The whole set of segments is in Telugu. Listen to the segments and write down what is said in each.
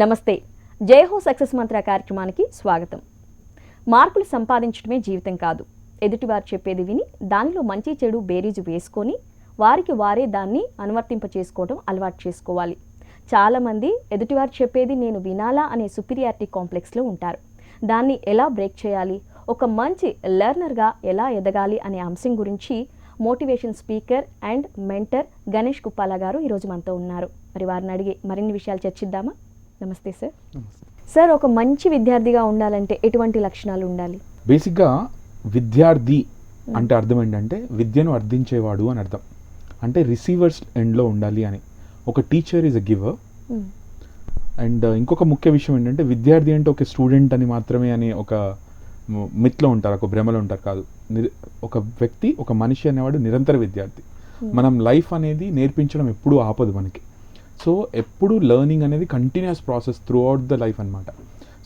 నమస్తే. జయహో సక్సెస్ మంత్ర కార్యక్రమానికి స్వాగతం. మార్కులు సంపాదించడమే జీవితం కాదు. ఎదుటివారు చెప్పేది విని దానిలో మంచి చెడు బేరీజు వేసుకొని వారికి వారే దాన్ని అనువర్తింప చేసుకోవడం అలవాటు చేసుకోవాలి. చాలామంది ఎదుటివారు చెప్పేది నేను వినాలా అనే సుపీరియారిటీ కాంప్లెక్స్లో ఉంటారు. దాన్ని ఎలా బ్రేక్ చేయాలి? ఒక మంచి లెర్నర్గా ఎలా ఎదగాలి అనే అంశం గురించి motivation speaker and mentor Ganesh Kuppala గారు ఈరోజు మనతో ఉన్నారు. మరి వారిని అడిగి మరిన్ని విషయాలు చర్చిద్దామా? నమస్తే సార్ సార్ ఒక మంచి విద్యార్థిగా ఉండాలంటే ఎటువంటి లక్షణాలు ఉండాలి? బేసిక్గా విద్యార్థి అంటే అర్థం ఏంటంటే విద్యను అర్థించేవాడు అని అర్థం. అంటే రిసీవర్స్ ఎండ్లో ఉండాలి అని. ఒక teacher is a giver and ఇంకొక ముఖ్య విషయం ఏంటంటే విద్యార్థి అంటే ఒక స్టూడెంట్ అని మాత్రమే అని ఒక మిత్లో ఉంటారు ఒక భ్రమలో ఉంటారు కాదు. ఒక వ్యక్తి ఒక మనిషి అనేవాడు నిరంతర విద్యార్థి. మనం లైఫ్ అనేది నేర్పించడం ఎప్పుడూ ఆపదు మనకి. సో ఎప్పుడు లెర్నింగ్ అనేది continuous process throughout the life అనమాట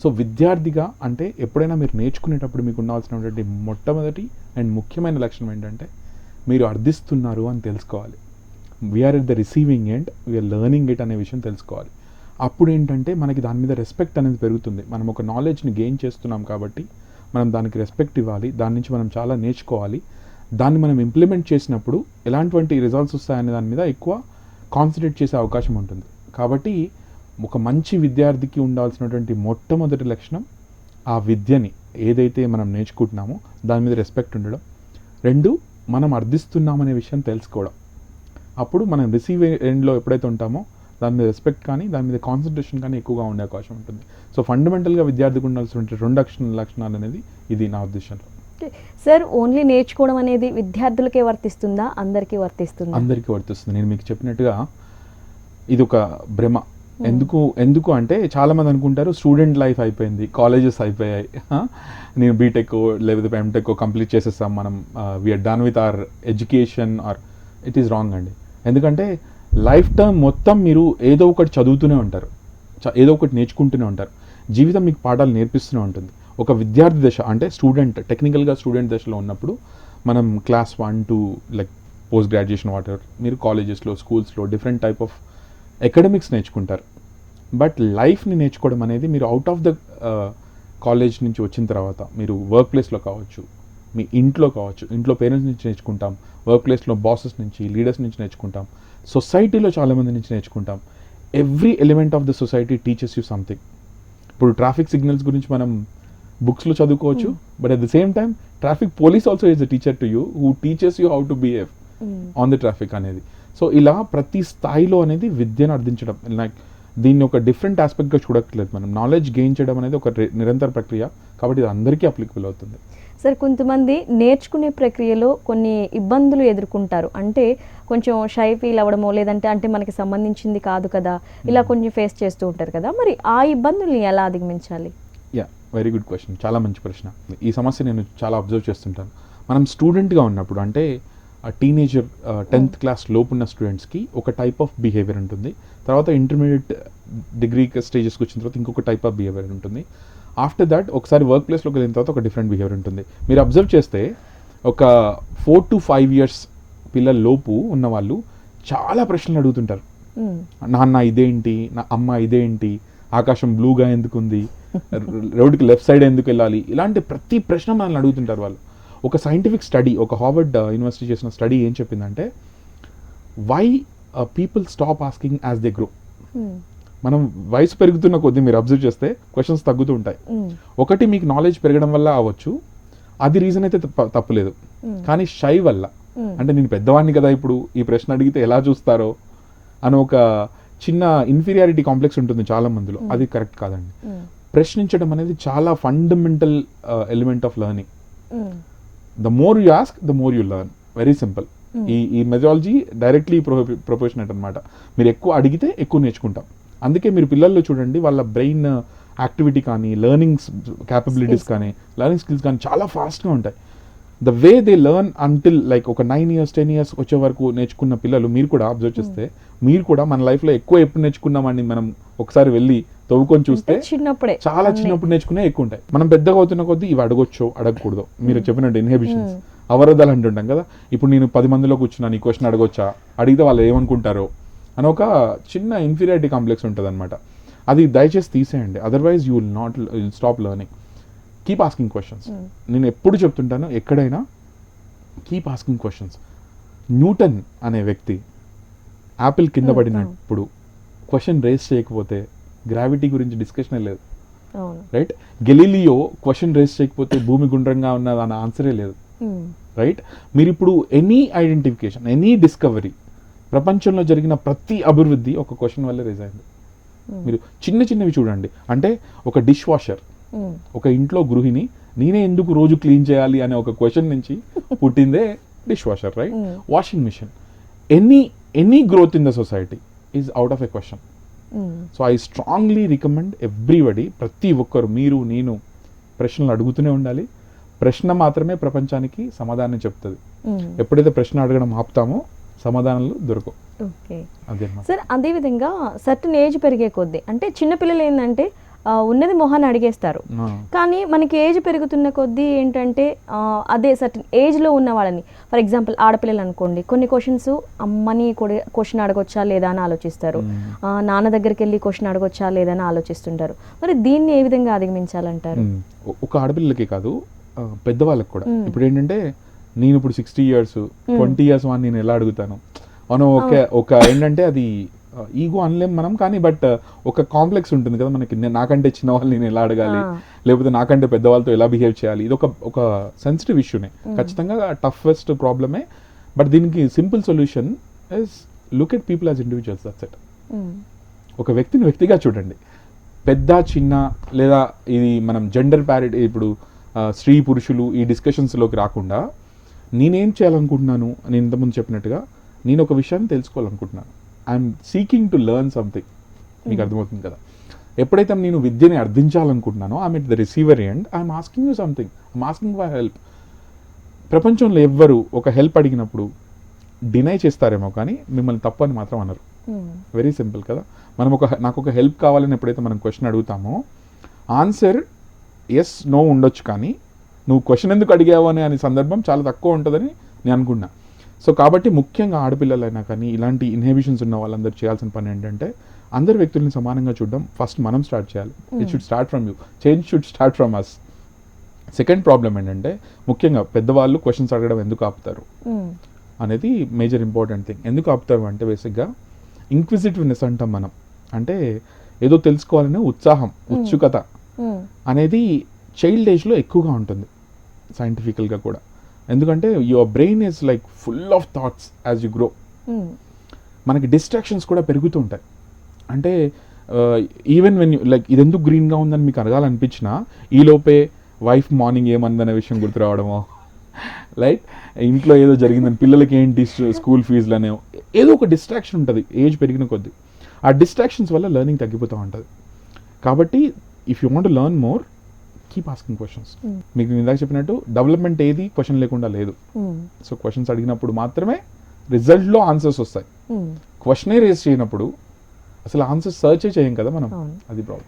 సో విద్యార్థిగా అంటే ఎప్పుడైనా మీరు నేర్చుకునేటప్పుడు మీకు ఉండాల్సినటువంటి మొట్టమొదటి అండ్ ముఖ్యమైన లక్షణం ఏంటంటే మీరు అర్థిస్తున్నారు అని తెలుసుకోవాలి. We are at the receiving end we are learning it అనే విషయం తెలుసుకోవాలి. అప్పుడు ఏంటంటే మనకి దాని మీద రెస్పెక్ట్ అనేది పెరుగుతుంది. మనం ఒక నాలెడ్జ్ని గెయిన్ చేస్తున్నాం కాబట్టి మనం దానికి రెస్పెక్ట్ ఇవ్వాలి దాని నుంచి మనం చాలా నేర్చుకోవాలి. దాన్ని మనం ఇంప్లిమెంట్ చేసినప్పుడు ఎలాంటి రిజల్ట్స్ వస్తాయనే దాని మీద ఎక్కువ కాన్సన్ట్రేట్ చేసే అవకాశం ఉంటుంది. కాబట్టి ఒక మంచి విద్యార్థికి ఉండాల్సినటువంటి మొట్టమొదటి లక్షణం ఆ విద్యని ఏదైతే మనం నేర్చుకుంటున్నామో దాని మీద రెస్పెక్ట్ ఉండడం. రెండు మనం అర్థిస్తున్నామనే విషయం తెలుసుకోవడం. అప్పుడు మనం రిసీవ్ ఎండ్లో ఎప్పుడైతే ఉంటామో దాని మీద రెస్పెక్ట్ కానీ దాని మీద కాన్సన్ట్రేషన్ కానీ ఎక్కువగా ఉండే అవకాశం ఉంటుంది. సో ఫండమెంటల్గా విద్యార్థికి ఉండాల్సినటువంటి రెండు లక్షణ లక్షణాలు అనేది ఇది నా ఉద్దేశంలో. సార్ ఓన్లీ నేర్చుకోవడం అనేది విద్యార్థులకే వర్తిస్తుందా? అందరికీ వర్తిస్తుందా? అందరికీ వర్తిస్తుంది. నేను మీకు చెప్పినట్టుగా ఇది ఒక భ్రమ. ఎందుకు ఎందుకు అంటే చాలామంది అనుకుంటారు స్టూడెంట్ లైఫ్ అయిపోయింది కాలేజెస్ అయిపోయాయి. నేను బీటెక్ లేకపోతే ఎంటెక్ కంప్లీట్ చేసేస్తాం మనం we are done with our education or it is wrong అండి. ఎందుకంటే లైఫ్ టైం మొత్తం మీరు ఏదో ఒకటి చదువుతూనే ఉంటారు. చ- ఏదో ఒకటి నేర్చుకుంటూనే ఉంటారు. జీవితం మీకు పాఠాలు నేర్పిస్తూనే ఉంటుంది. ఒక విద్యార్థి దశ అంటే స్టూడెంట్ టెక్నికల్గా స్టూడెంట్ దశలో ఉన్నప్పుడు మనం class one two like post graduation water మీరు కాలేజెస్లో స్కూల్స్లో డిఫరెంట్ టైప్ ఆఫ్ అకాడమిక్స్ నేర్చుకుంటారు. బట్ లైఫ్ని నేర్చుకోవడం అనేది మీరు అవుట్ ఆఫ్ ద కాలేజ్ నుంచి వచ్చిన తర్వాత మీరు వర్క్ ప్లేస్లో కావచ్చు మీ ఇంట్లో కావచ్చు ఇంట్లో పేరెంట్స్ నుంచి నేర్చుకుంటాం వర్క్ ప్లేస్లో బాసెస్ నుంచి లీడర్స్ నుంచి నేర్చుకుంటాం సొసైటీలో చాలామంది నుంచి నేర్చుకుంటాం. Every element of the society teachers you something ఇప్పుడు ట్రాఫిక్ సిగ్నల్స్ గురించి మనం బుక్స్లో చదువుకోవచ్చు. But at the same time traffic police also is a teacher to you who teaches you how to behave on the traffic అనేది. సో ఇలా ప్రతి స్థాయిలో అనేది విద్యను అర్థించడం లైక్ దీన్ని ఒక డిఫరెంట్ ఆస్పెక్ట్గా చూడట్లేదు మనం. నాలెడ్జ్ గెయిన్ చేయడం అనేది ఒక నిరంతర ప్రక్రియ కాబట్టి ఇది అందరికీ అప్లికబుల్ అవుతుంది. సార్ కొంతమంది నేర్చుకునే ప్రక్రియలో కొన్ని ఇబ్బందులు ఎదుర్కొంటారు. అంటే కొంచెం షై ఫీల్ అవ్వడమో లేదంటే అంటే మనకి సంబంధించింది కాదు కదా ఇలా కొంచెం ఫేస్ చేస్తూ ఉంటారు కదా. మరి ఆ ఇబ్బందుల్ని ఎలా అధిగమించాలి? వెరీ గుడ్ క్వశ్చన్ చాలా మంచి ప్రశ్న. ఈ సమస్య నేను చాలా అబ్జర్వ్ చేస్తుంటాను. మనం స్టూడెంట్గా ఉన్నప్పుడు అంటే టీనేజర్ టెన్త్ క్లాస్ లోపు ఉన్న స్టూడెంట్స్కి ఒక టైప్ ఆఫ్ బిహేవియర్ ఉంటుంది. తర్వాత ఇంటర్మీడియట్ డిగ్రీ స్టేజెస్కి వచ్చిన తర్వాత ఇంకొక టైప్ ఆఫ్ బిహేవియర్ ఉంటుంది. ఆఫ్టర్ దట్ ఒకసారి వర్క్ ప్లేస్లోకి వెళ్ళిన తర్వాత ఒక డిఫరెంట్ బిహేవియర్ ఉంటుంది. మీరు అబ్జర్వ్ చేస్తే ఒక ఫోర్ టు ఫైవ్ ఇయర్స్ పిల్లల లోపు ఉన్న వాళ్ళు చాలా ప్రశ్నలు అడుగుతుంటారు. మ్మ్. నాన్న ఇదేంటి? నా అమ్మ ఇదేంటి? ఆకాశం బ్లూగా ఎందుకు ఉంది రోడ్డుకి లెఫ్ట్ సైడ్ ఎందుకు వెళ్ళాలి ఇలాంటి ప్రతి ప్రశ్న మనల్ని అడుగుతుంటారు వాళ్ళు ఒక సైంటిఫిక్ స్టడీ ఒక హార్వర్డ్ యూనివర్సిటీ చేసిన స్టడీ ఏం చెప్పిందంటే why people stop asking as they grow. మనం వయసు పెరుగుతున్న కొద్దీ మీరు అబ్జర్వ్ చేస్తే క్వశ్చన్స్ తగ్గుతూ ఉంటాయి మ్మ్. ఒకటి మీకు నాలెడ్జ్ పెరగడం వల్ల అవ్వచ్చు అది రీజన్ అయితే తప్ప- తప్పులేదు మ్మ్. కానీ షై వల్ల మ్మ్. అంటే నేను పెద్దవాడిని కదా ఇప్పుడు ఈ ప్రశ్న అడిగితే ఎలా చూస్తారో అని ఒక చిన్న ఇన్ఫీరియారిటీ కాంప్లెక్స్ ఉంటుంది చాలా మందిలో అది కరెక్ట్ కాదండి. ప్రశ్నించడం అనేది చాలా fundamental element of learning. The more you ask the more you learn very simple ఈ ఈ మెజాలజీ డైరెక్ట్లీ ప్రొపోర్షనేట్ అనమాట మీరు ఎక్కువ అడిగితే ఎక్కువ నేర్చుకుంటాం. అందుకే మీరు పిల్లల్లో చూడండి వాళ్ళ బ్రెయిన్ యాక్టివిటీ కానీ లెర్నింగ్ క్యాపబిలిటీస్. కానీ లెర్నింగ్ స్కిల్స్ కానీ చాలా ఫాస్ట్గా ఉంటాయి. The way they learn until like ఒక నైన్ ఇయర్స్ టెన్ ఇయర్స్ వచ్చే వరకు నేర్చుకున్న పిల్లలు మీరు కూడా అబ్జర్వ్ చేస్తే మీరు కూడా మన లైఫ్లో ఎక్కువ ఎప్పుడు నేర్చుకున్నామని మనం ఒకసారి వెళ్ళి తవ్వుకొని చూస్తే చిన్నప్పుడే. చాలా. చిన్నప్పుడు నేర్చుకునే ఎక్కువ ఉంటాయి మనం పెద్దగా అవుతున్న కొద్దీ ఇవి అడగొచ్చో అడగకూడదు. మీరు చెప్పినట్టు ఇన్హిబిషన్స్. అవరోధాలు అంటుంటాం కదా. ఇప్పుడు నేను పది మందిలో కూర్చున్నాను ఈ క్వశ్చన్ అడగొచ్చా? అడిగితే వాళ్ళు ఏమనుకుంటారో? అని ఒక చిన్న ఇన్ఫీరియారిటీ కాంప్లెక్స్ ఉంటుంది అనమాట అది దయచేసి తీసేయండి. Otherwise you will not will stop learning keep asking questions. నేను ఎప్పుడు చెప్తుంటాను ఎక్కడైనా కీప్ ఆస్కింగ్ క్వశ్చన్స్ న్యూటన్ అనే వ్యక్తి యాపిల్ కింద పడినప్పుడు క్వశ్చన్ రేస్ చేయకపోతే గ్రావిటీ గురించి డిస్కషనే లేదు. రైట్ గెలీలియో క్వశ్చన్ రేస్ చేయకపోతే భూమి గుండ్రంగా ఉన్నది అన్న ఆన్సరే లేదు. రైట్ మీరు ఇప్పుడు ఎనీ ఐడెంటిఫికేషన్ ఎనీ డిస్కవరీ ప్రపంచంలో జరిగిన ప్రతి అభివృద్ధి ఒక క్వశ్చన్ వల్లే రేజ్ అయింది. ఉమ్, మీరు చిన్న చిన్నవి చూడండి. అంటే ఒక డిష్ వాషర్ ఉమ్, ఒక ఇంట్లో గృహిణి నేనే ఎందుకు రోజు క్లీన్ చేయాలి అనే ఒక క్వశ్చన్ నుంచి పుట్టిందే dish washer right. Washing machine any any growth in the society is out of a question so I strongly recommend everybody ప్రతి ఒక్కరు మీరు నేను ప్రశ్నలు అడుగుతూనే ఉండాలి ప్రశ్న మాత్రమే ప్రపంచానికి సమాధానం చెప్తుంది. ఎప్పుడైతే ప్రశ్న అడగడం ఆపుతామో సమాధానాలు దొరకవు. సార్ అదేవిధంగా సర్టన్ ఏజ్ పెరిగే కొద్దీ అంటే చిన్నపిల్లలు ఏంటంటే ఉన్నది మొహాన్ని అడిగేస్తారు. కానీ మనకి ఏజ్ పెరుగుతున్న కొద్దీ ఏంటంటే అదే సర్టన్ ఏజ్లో ఉన్న వాళ్ళని ఫర్ ఎగ్జాంపుల్ ఆడపిల్లలు అనుకోండి కొన్ని క్వశ్చన్స్ అమ్మని క్వశ్చన్ అడగొచ్చా లేదా అని ఆలోచిస్తారు. నాన్న దగ్గరికి వెళ్ళి క్వశ్చన్ అడగొచ్చా లేదా అని ఆలోచిస్తుంటారు. మరి దీన్ని ఏ విధంగా అధిగమించాలంటారు? ఒక ఆడపిల్లలకి కాదు పెద్దవాళ్ళకి కూడా. ఇప్పుడు ఏంటంటే నేను ఇప్పుడు సిక్స్టీ ఇయర్స్ ట్వంటీ ఇయర్స్ వాడిని నేను ఎలా అడుగుతాను? మనం ఒక ఒక ఏంటంటే అది ఈగో అనలేం మనం కానీ బట్ ఒక కాంప్లెక్స్ ఉంటుంది కదా మనకి. నే- నాకంటే చిన్న వాళ్ళు నేను ఎలా అడగాలి. లేకపోతే నాకంటే పెద్దవాళ్ళతో ఎలా బిహేవ్ చేయాలి? ఇది ఒక ఒక సెన్సిటివ్ ఇష్యూనే ఖచ్చితంగా టఫెస్ట్ ప్రాబ్లమే బట్ దీనికి simple solution is look at people as individuals that's it um, ఒక వ్యక్తిని వ్యక్తిగా చూడండి. పెద్ద చిన్న లేదా ఇది మనం జెండర్ ప్యారిటీ ఇప్పుడు స్త్రీ పురుషులు ఈ డిస్కషన్స్లోకి రాకుండా నేనేం చేయాలనుకుంటున్నాను? నేను ఇంతకుముందు చెప్పినట్టుగా నేను ఒక విషయాన్ని తెలుసుకోవాలనుకుంటున్నాను. I'm seeking to learn something మీకు అర్థమవుతుంది కదా. ఎప్పుడైతే నేను విద్యని అర్థించాలనుకుంటున్నానో I'm it the receiver end I'm asking you something I'm asking for help ప్రపంచంలో ఎవ్వరు ఒక హెల్ప్ అడిగినప్పుడు డినై చేస్తారేమో కానీ మిమ్మల్ని తప్పు అని మాత్రం అనరు. వెరీ సింపుల్ కదా. మనం ఒక నాకు ఒక హెల్ప్ కావాలని ఎప్పుడైతే మనం క్వశ్చన్ అడుగుతామో ఆన్సర్ ఎస్ నో ఉండొచ్చు కానీ నువ్వు క్వశ్చన్ ఎందుకు అడిగావు అనే అనే సందర్భం చాలా తక్కువ ఉంటుందని నేను అనుకున్నా సో కాబట్టి ముఖ్యంగా ఆడపిల్లలైనా కానీ ఇలాంటి ఇన్హిబిషన్స్ ఉన్న వాళ్ళందరూ చేయాల్సిన పని ఏంటంటే అందరు వ్యక్తుల్ని సమానంగా చూడడం ఫస్ట్ మనం స్టార్ట్ చేయాలి. It should start from you change should start from us second problem ఏంటంటే ముఖ్యంగా పెద్దవాళ్ళు క్వశ్చన్స్ అడగడం ఎందుకు ఆపుతారు? ఉమ్, అనేది మేజర్ ఇంపార్టెంట్ థింగ్ ఎందుకు ఆపుతారు అంటే బేసిక్గా ఇంక్విజిటివ్నెస్ అంటాం మనం. అంటే ఏదో తెలుసుకోవాలనే ఉత్సాహం ఉత్సుకత ఉమ్, అనేది చైల్డ్ ఏజ్లో ఎక్కువగా ఉంటుంది. సైంటిఫికల్గా కూడా. ఎందుకంటే your brain is like full of thoughts as you grow మనకి డిస్ట్రాక్షన్స్ కూడా పెరుగుతూ ఉంటాయి. అంటే ఈవెన్ వెన్ యూ లైక్ ఇది ఎందుకు గ్రీన్గా ఉందని మీకు అడగాలనిపించినా ఈలోపే వైఫ్ మార్నింగ్ ఏమందనే విషయం గుర్తు రావడమో. లైక్ ఇంట్లో ఏదో జరిగిందని పిల్లలకి ఏంటి స్కూల్ ఫీజులు అనేవి ఏదో ఒక డిస్ట్రాక్షన్ ఉంటుంది. ఏజ్ పెరిగిన కొద్దీ. ఆ డిస్ట్రాక్షన్స్ వల్ల లెర్నింగ్ తగ్గిపోతూ ఉంటుంది. కాబట్టి if you want learn more keep asking questions Hmm. మీకు ఇందాక చెప్పినట్టు డెవలప్మెంట్ ఏది క్వశ్చన్ లేకుండా లేదు సో క్వశ్చన్స్ అడిగినప్పుడు మాత్రమే రిజల్ట్లో ఆన్సర్స్ వస్తాయి. క్వశ్చనే రేస్ చేయనప్పుడు అసలు ఆన్సర్ సర్చే చేయం కదా మనం. అది ప్రాబ్లం